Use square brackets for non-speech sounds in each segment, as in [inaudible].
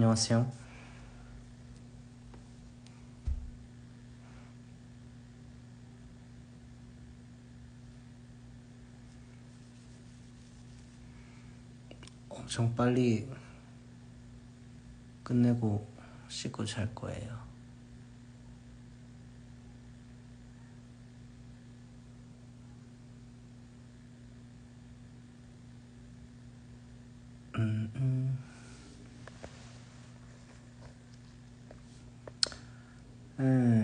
안녕하세요. 엄청 빨리 끝내고 씻고 잘 거예요. 음, 음. 음.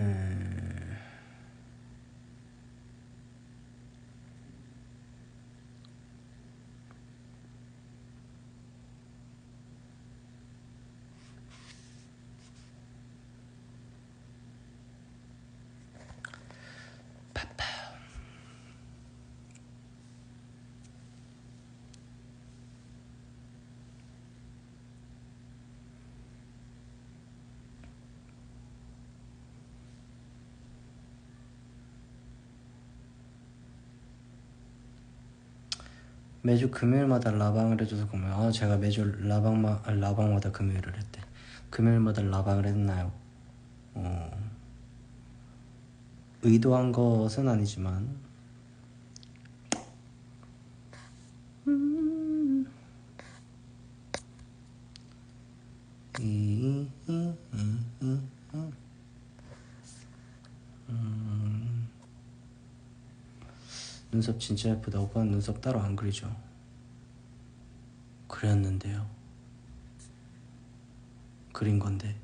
매주 금요일마다 라방을 해줘서 고마워요. 아, 제가 매주 라방마, 아, 라방마다 금요일을 했대. 금요일마다 라방을 했나요? 어, 의도한 것은 아니지만, 음, 이, 이, 이, 이, 이, 음. 눈썹 진짜 예쁘다. 오빠는 눈썹 따로 안 그리죠? 그렸는데요. 그린 건데.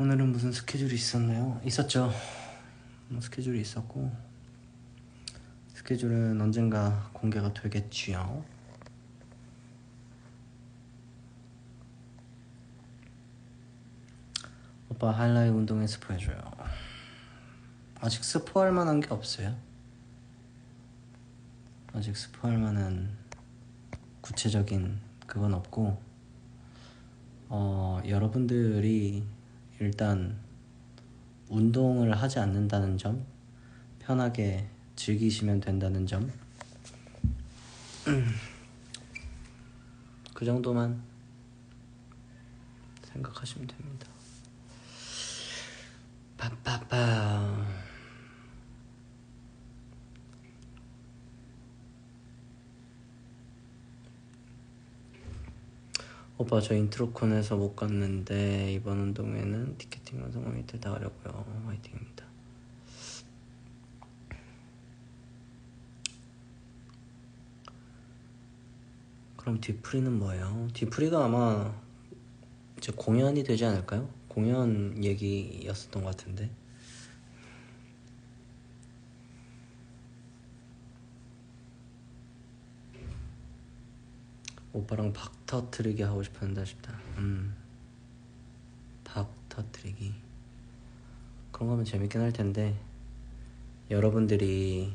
오늘은 무슨 스케줄이 있었나요? 있었죠. 뭐 스케줄이 있었고 스케줄은 언젠가 공개가 되겠지요. 오빠 하이라이트 운동에 스포해줘요. 아직 스포할 만한 게 없어요. 아직 스포할 만한 구체적인 그건 없고, 어, 여러분들이 일단 운동을 하지 않는다는 점, 편하게 즐기시면 된다는 점, [clears throat] 그 정도만 생각하시면 됩니다. 빠빠빠. 오빠 저 인트로 콘에서 못 갔는데 이번 운동회는 티켓팅만 성공이 되다 하려고요. 화이팅입니다. 그럼 뒤풀이는 뭐예요? 뒤풀이가 아마 이제 공연이 되지 않을까요? 공연 얘기였었던 것 같은데. 오빠랑 박 터트리기 하고 싶었는데 싶다. 음. 박 터트리기. 그런 거면 재밌긴 할 텐데 여러분들이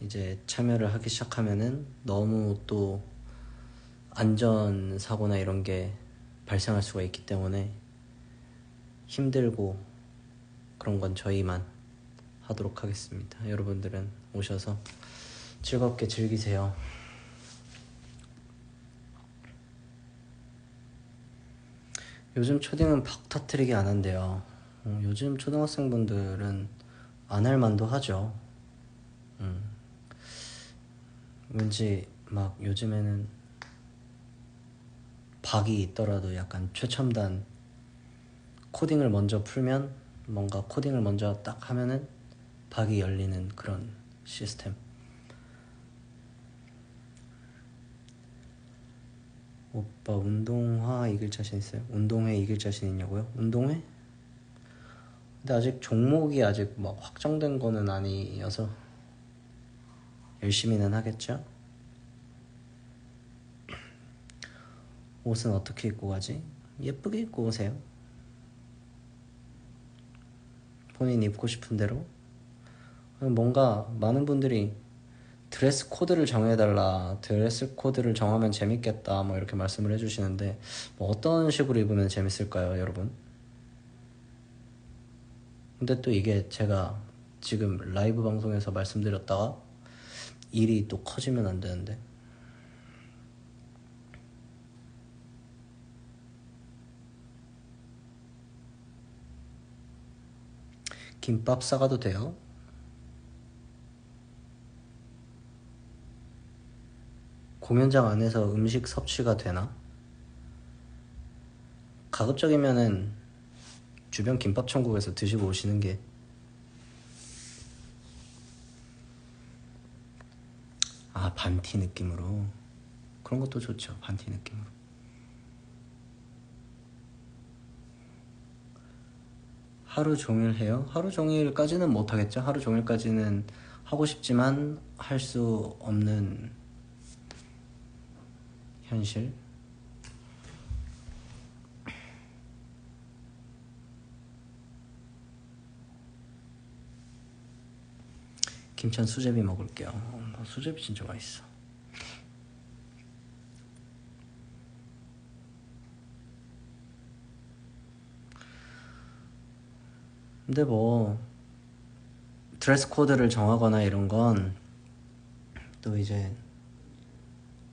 이제 참여를 하기 시작하면은 너무 또 안전 사고나 이런 게 발생할 수가 있기 때문에 힘들고 그런 건 저희만 하도록 하겠습니다. 여러분들은 오셔서 즐겁게 즐기세요. 요즘 초딩은 박 터트리기 안 한대요. 어, 요즘 초등학생분들은 안 할 만도 하죠. 음. 왠지 막 요즘에는 박이 있더라도 약간 최첨단 코딩을 먼저 풀면 뭔가 코딩을 먼저 딱 하면은 박이 열리는 그런 시스템. 오빠 운동화 이길 자신 있어요? 운동회 이길 자신 있냐고요? 운동회? 근데 아직 종목이 아직 막 확정된 거는 아니어서 열심히는 하겠죠? [clears throat] 옷은 어떻게 입고 가지? 예쁘게 입고 오세요. 본인 입고 싶은 대로. 뭔가 많은 분들이 드레스 코드를 정해달라. 드레스 코드를 정하면 재밌겠다. 뭐 이렇게 말씀을 해주시는데, 뭐 어떤 식으로 입으면 재밌을까요, 여러분? 근데 또 이게 제가 지금 라이브 방송에서 말씀드렸다가 일이 또 커지면 안 되는데. 김밥 싸가도 돼요? 공연장 안에서 음식 섭취가 되나? 가급적이면은 주변 김밥 천국에서 드시고 오시는 게 아, 반티 느낌으로. 그런 것도 좋죠. 반티 느낌으로. 하루 종일 해요? 하루 종일까지는 못 하겠죠. 하루 종일까지는 하고 싶지만 할 수 없는 현실. 김천 수제비 먹을게요. 어, 수제비 진짜 맛있어. 근데 뭐 드레스 코드를 정하거나 이런 건 또 이제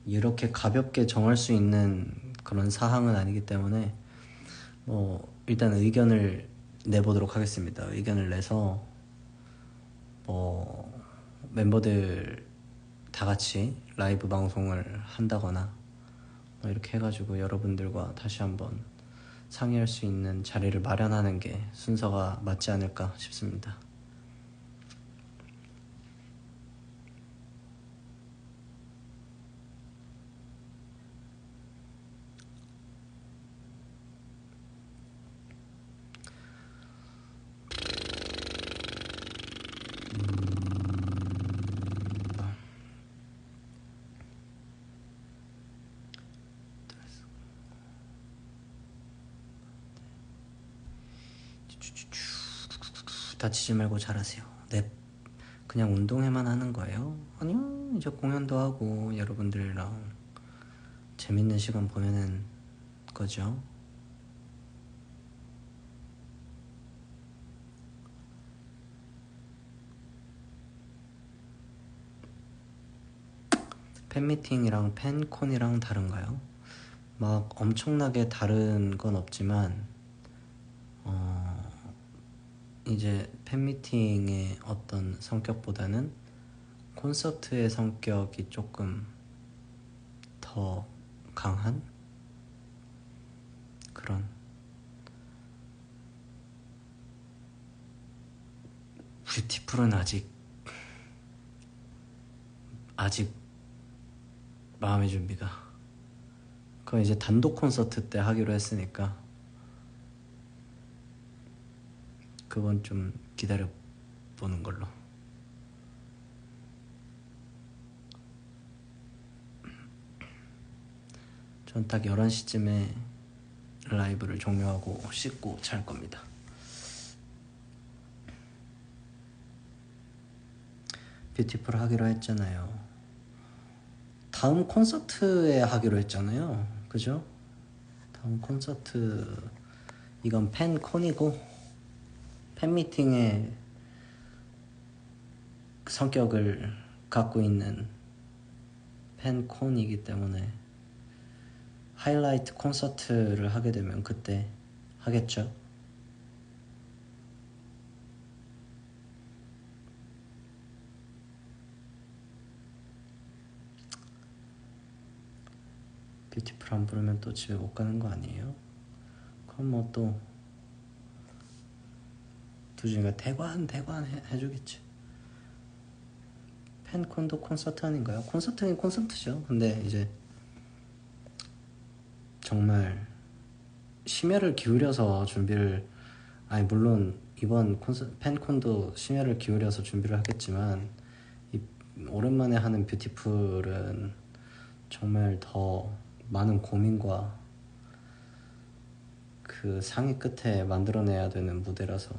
이렇게 가볍게 정할 수 있는 그런 사항은 아니기 때문에 뭐 일단 의견을 내보도록 하겠습니다. 의견을 내서 뭐 멤버들 다 같이 라이브 방송을 한다거나 뭐 이렇게 해가지고 여러분들과 다시 한번 상의할 수 있는 자리를 마련하는 게 순서가 맞지 않을까 싶습니다. 다치지 말고 잘하세요. 네. 그냥 운동회만 하는 거예요? 아니요. 이제 공연도 하고 여러분들이랑 재밌는 시간 보내는 거죠. 팬미팅이랑 팬콘이랑 다른가요? 막 엄청나게 다른 건 없지만 어 이제 팬미팅의 어떤 성격보다는 콘서트의 성격이 조금 더 강한 그런 뷰티풀은 아직 아직 마음의 준비가. 그건 이제 단독 콘서트 때 하기로 했으니까 그건 좀 기다려 보는 걸로. 전 딱 11시쯤에 라이브를 종료하고 씻고 잘 겁니다. 뷰티풀 하기로 했잖아요. 다음 콘서트에 하기로 했잖아요. 그죠? 다음 콘서트 이건 팬콘이고 팬미팅의 성격을 갖고 있는 팬콘이기 때문에 하이라이트 콘서트를 하게 되면 그때 하겠죠. 뷰티풀 안 부르면 또 집에 못 가는 거 아니에요? 그럼 뭐또 두준이가 대관 대관 해, 해주겠지 팬콘도 콘서트 아닌가요? 콘서트는 콘서트죠 근데 이제 정말 심혈을 기울여서 준비를 아니 물론 이번 콘서, 팬콘도 심혈을 기울여서 준비를 하겠지만 이, 오랜만에 하는 뷰티풀은 정말 더 많은 고민과 그 상의 끝에 만들어내야 되는 무대라서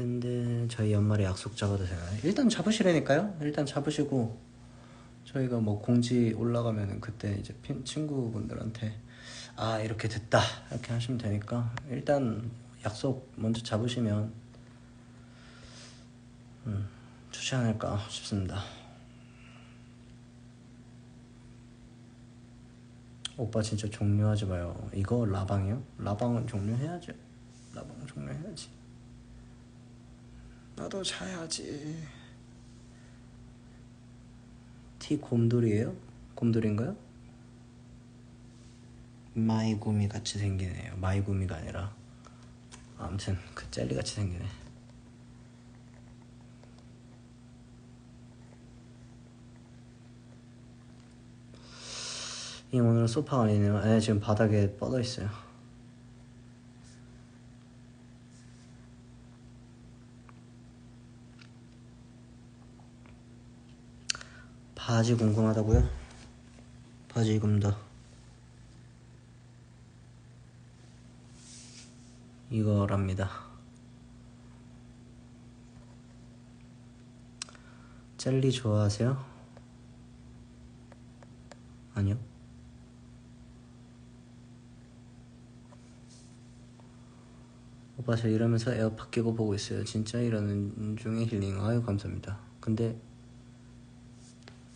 근데 저희 연말에 약속 잡아도 되나요? 일단 잡으시라니까요. 일단 잡으시고 저희가 뭐 공지 올라가면은 그때 이제 친구분들한테 아 이렇게 됐다 이렇게 하시면 되니까 일단 약속 먼저 잡으시면 음, 좋지 않을까 싶습니다. 오빠 진짜 종료하지 마요. 이거 라방이요? 라방은 종료해야죠. 라방 종료해야지. 나도 자야지. 티 곰돌이에요? 곰돌인가요? 마이구미 같이 생기네요. 마이구미가 아니라 아무튼 그 젤리 같이 생기네. 이 오늘은 소파가 아니네요. 네, 지금 바닥에 뻗어 있어요. 바지 궁금하다고요? 바지 입음다. 이거랍니다. 젤리 좋아하세요? 아니요. 오빠 저 일하면서 에어팟 끼고 보고 있어요. 진짜 일하는 중에 힐링. 아유 감사합니다. 근데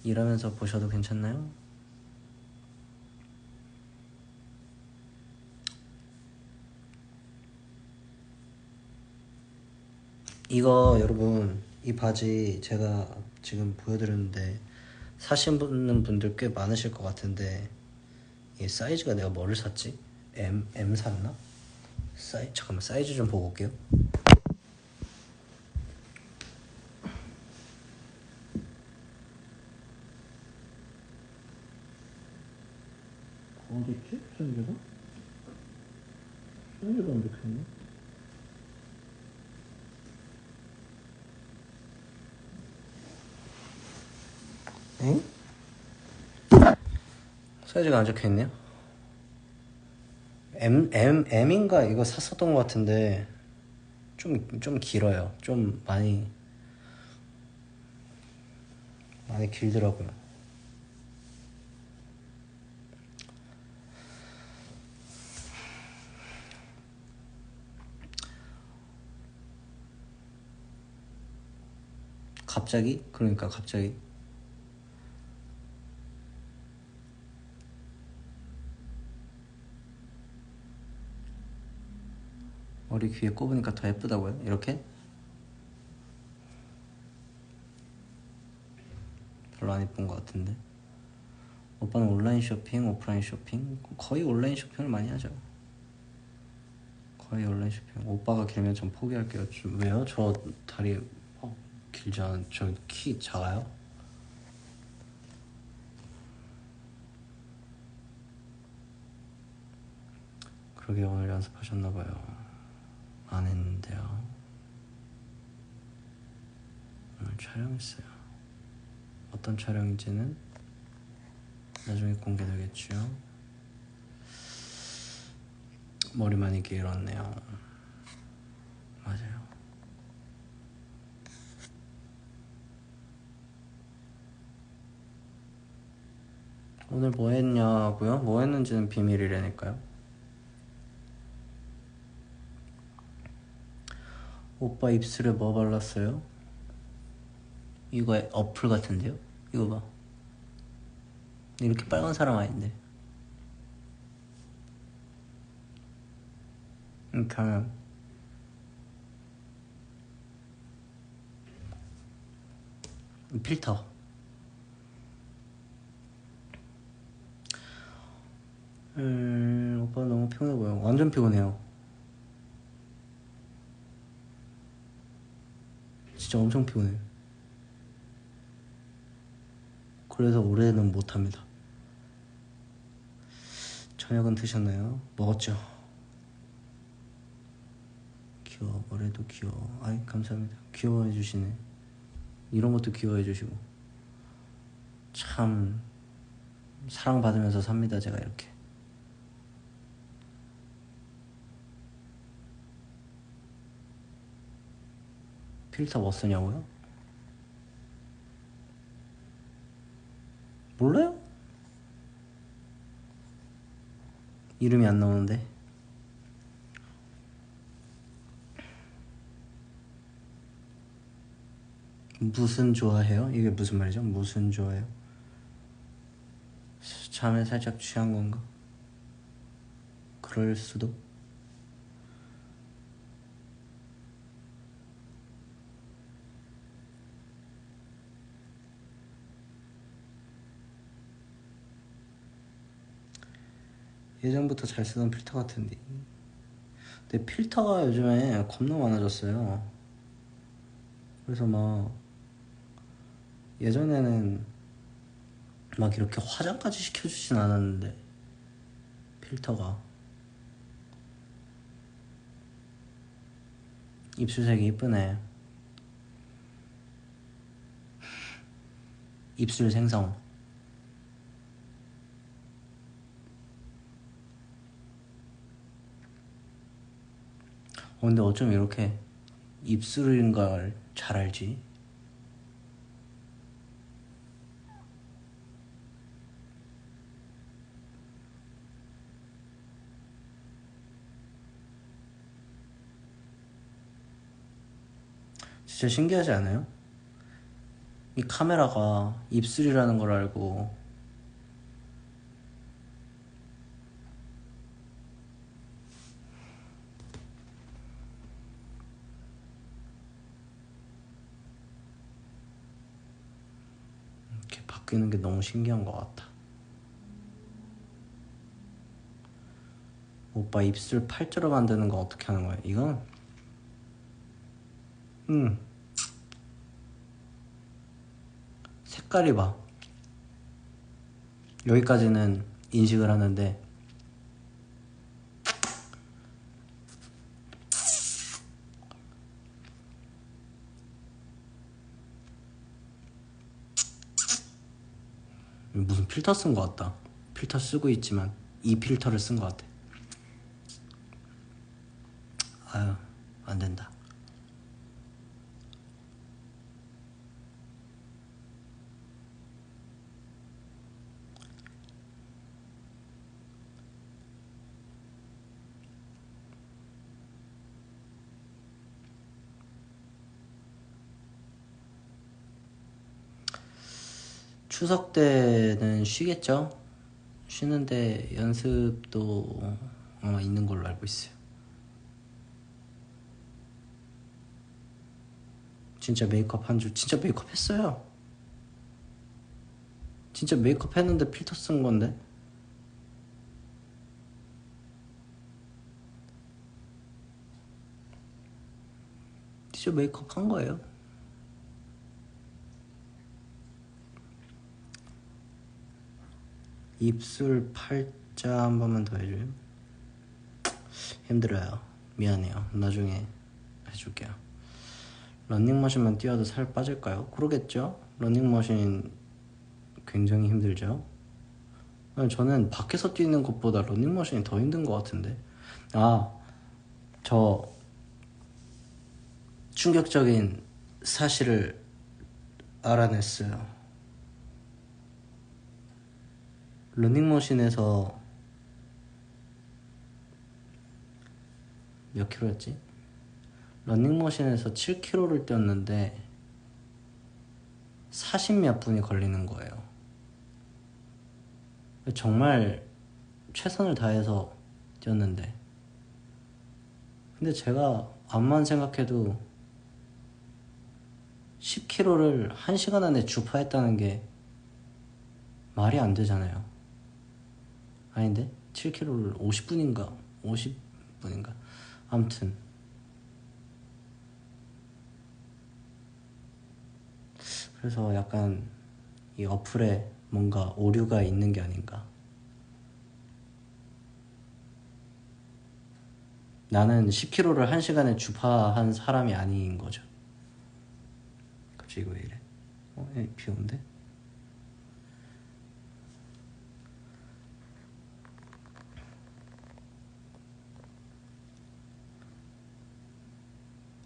일하면서 보셔도 괜찮나요? 이거 여러분 이 바지 제가 지금 보여드렸는데 사시는 분들 꽤 많으실 것 같은데 이 사이즈가 내가 뭐를 샀지? M M 샀나? 사이 잠깐만 사이즈 좀 보고 올게요. 있지? 사이즈가? 사이즈가 안 적혀있네. 엥? 사이즈가 안 적혀있네요. M, M, M인가 이거 샀었던 것 같은데 좀, 좀 길어요. 좀 많이 많이 길더라고요. 갑자기? 그러니까 갑자기 머리 귀에 꼽으니까 더 예쁘다고요? 이렇게? 별로 안 예쁜 것 같은데 오빠는 온라인 쇼핑, 오프라인 쇼핑? 거의 온라인 쇼핑을 많이 하죠 거의 온라인 쇼핑 오빠가 길면 전 포기할게요 좀, 왜요? 저 다리 어, 길지 않... 저키 작아요? 그러게 오늘 연습하셨나봐요 안 했는데요. 오늘 촬영했어요. 어떤 촬영인지는 나중에 공개되겠죠. 머리 많이 길었네요. 오늘 뭐 했냐고요? 뭐 했는지는 비밀이라니까요. 오빠 입술에 뭐 발랐어요? 이거 어플 같은데요? 이거 봐. 이렇게 빨간 사람 아닌데. 이렇게 하면 필터. 음, 오빠 너무 피곤해 보여. 완전 피곤해요. 진짜 엄청 피곤해요. 그래서 올해는 못합니다. 저녁은 드셨나요? 먹었죠? 귀여워, 올해도 귀여워. 아이, 감사합니다. 귀여워해 주시네. 이런 것도 귀여워해 주시고. 참, 사랑받으면서 삽니다, 제가 이렇게. 필터 뭐 쓰냐고요? 몰라요? 이름이 안 나오는데 무슨 좋아해요? 이게 무슨 말이죠? 무슨 좋아해요? 잠에 살짝 취한 건가? 그럴 수도? 예전부터 잘 쓰던 필터 같은데. 근데 필터가 요즘에 겁나 많아졌어요. 그래서 막 예전에는 막 이렇게 화장까지 시켜주진 않았는데 필터가. 입술색이 이쁘네. 입술 생성 어, 근데 어쩜 이렇게 입술인 걸 잘 알지? 진짜 신기하지 않아요? 이 카메라가 입술이라는 걸 알고 이렇게 바뀌는 게 너무 신기한 것 같아. 오빠 입술 팔자로 만드는 거 어떻게 하는 거야? 이건 음 색깔이 봐. 여기까지는 인식을 하는데 무슨 필터 쓴 것 같다. 필터 쓰고 있지만 이 필터를 쓴 것 같아. 아유 안 된다. 추석 때는 쉬겠죠? 쉬는데 연습도 아마 있는 걸로 알고 있어요. 진짜 메이크업 한 줄, 진짜 메이크업 했어요. 진짜 메이크업 했는데 필터 쓴 건데? 진짜 메이크업 한 거예요. 입술 팔자 한 번만 더 해줘요. 힘들어요. 미안해요. 나중에 해줄게요. 런닝머신만 뛰어도 살 빠질까요? 그러겠죠? 런닝머신 굉장히 힘들죠? 저는 밖에서 뛰는 것보다 런닝머신이 더 힘든 것 같은데. 아, 저 충격적인 사실을 알아냈어요. 러닝머신에서 몇 킬로였지? 러닝머신에서 7킬로를 뛰었는데 40몇 분이 걸리는 거예요. 정말 최선을 다해서 뛰었는데 근데 제가 암만 생각해도 10km를 1시간 안에 주파했다는 게 말이 안 되잖아요. 아닌데? 7km를 50분인가? 50분인가? 아무튼. 그래서 약간 이 어플에 뭔가 오류가 있는 게 아닌가. 나는 10km를 1시간에 주파한 사람이 아닌 거죠. 갑자기 왜 이래? 어? 비 온대?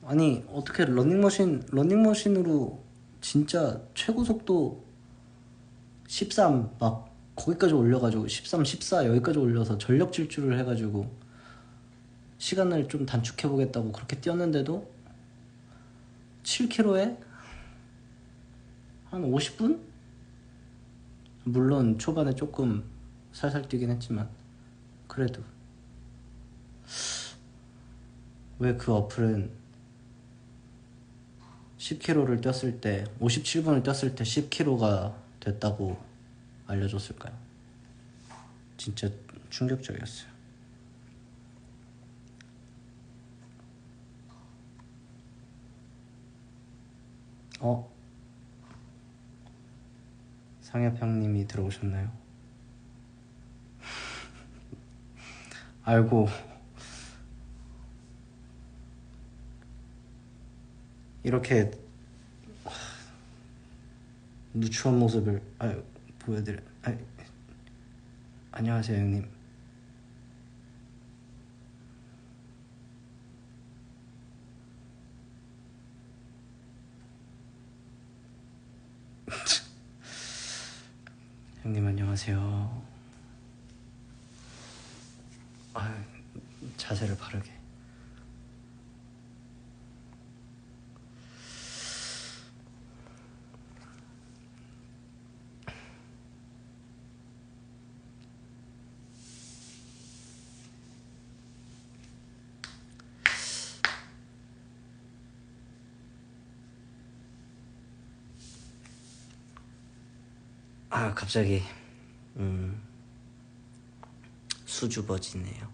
아니 어떻게 러닝머신 러닝머신으로 진짜 최고 속도 13 막 거기까지 올려가지고 13, 14 여기까지 올려서 전력 질주를 해가지고 시간을 좀 단축해 보겠다고 그렇게 뛰었는데도 7km에 한 50분? 물론 초반에 조금 살살 뛰긴 했지만 그래도 왜 그 어플은 10km를 뛰었을 때 57분을 뛰었을 때 10km가 됐다고 알려줬을까요? 진짜 충격적이었어요. 어? 상엽형님이 들어오셨나요? [laughs] 알고 이렇게 누추한 모습을 아유, 보여드려 아 안녕하세요 형님. [laughs] 형님 안녕하세요. 아유, 자세를 바르게 아 갑자기 음 수줍어지네요.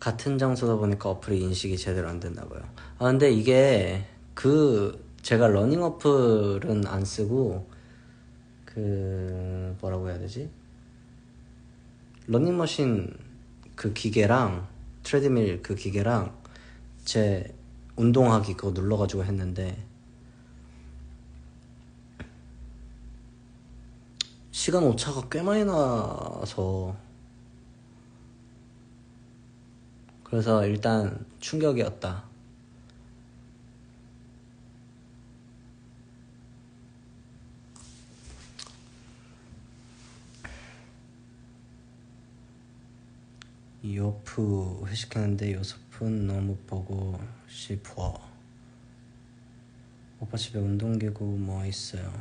같은 장소다 보니까 어플이 인식이 제대로 안 됐나 봐요. 아 근데 이게 그 제가 러닝 어플은 안 쓰고 그 뭐라고 해야 되지? 러닝머신 그 기계랑 트레드밀 그 기계랑 제 운동하기 그거 눌러가지고 했는데 시간 오차가 꽤 많이 나서 그래서 일단 충격이었다. 요프 회식했는데 요섭은 너무 보고 싶어. 오빠 집에 운동기구 뭐 있어요?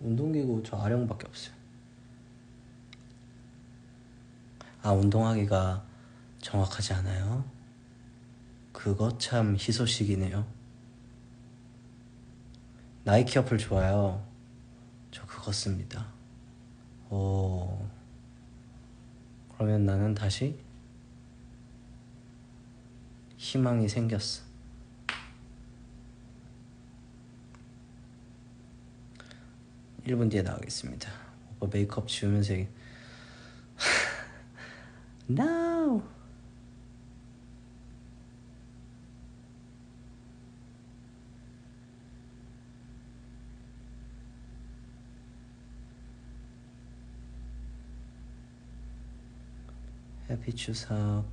운동기구 저 아령밖에 없어요. 아 운동하기가 정확하지 않아요? 그거 참 희소식이네요. 나이키 어플 좋아요. 저 그거 씁니다. 오. 그러면 나는 다시 희망이 생겼어. (1분) 뒤에 나가겠습니다 오빠 메이크업 지우면서 얘기... [laughs] No! 해피 추석.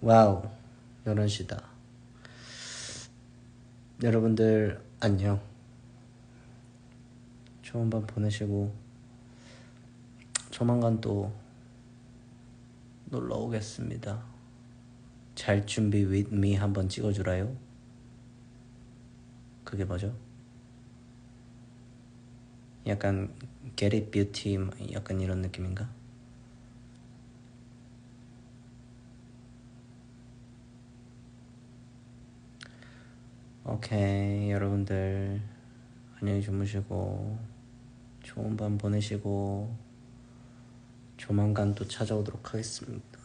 와우 11시다. 여러분들 안녕. 좋은 밤 보내시고 조만간 또 놀러 오겠습니다. 잘 준비 with me 한번 찍어주라요. 그게 뭐죠? 약간 get it beauty 약간 이런 느낌인가? 오케이 여러분들 안녕히 주무시고 좋은 밤 보내시고 조만간 또 찾아오도록 하겠습니다.